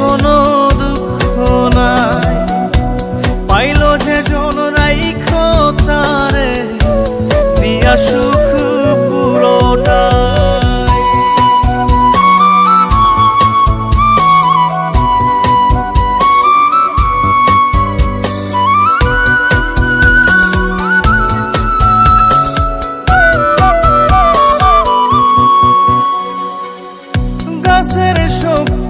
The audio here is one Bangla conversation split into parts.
কোনো দুঃখ নাই। পাইল যে জন রাইখ তারে দিয়া সুখ শক্তি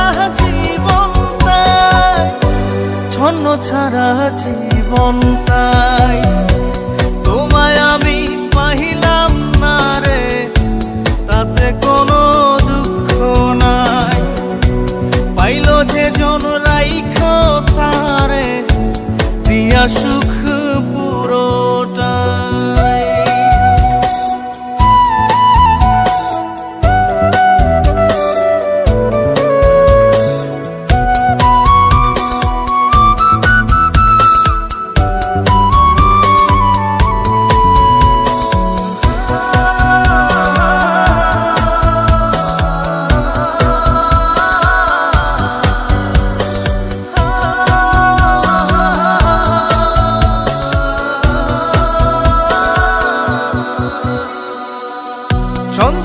ছাড়া জীবন ছন্ন ছাড়া জীবন তোমায় আমি পাহিলাম না রে, তাতে কোনো দুঃখ নাই। পাইল যে জন রাইখ তারে, দিয়া সুখ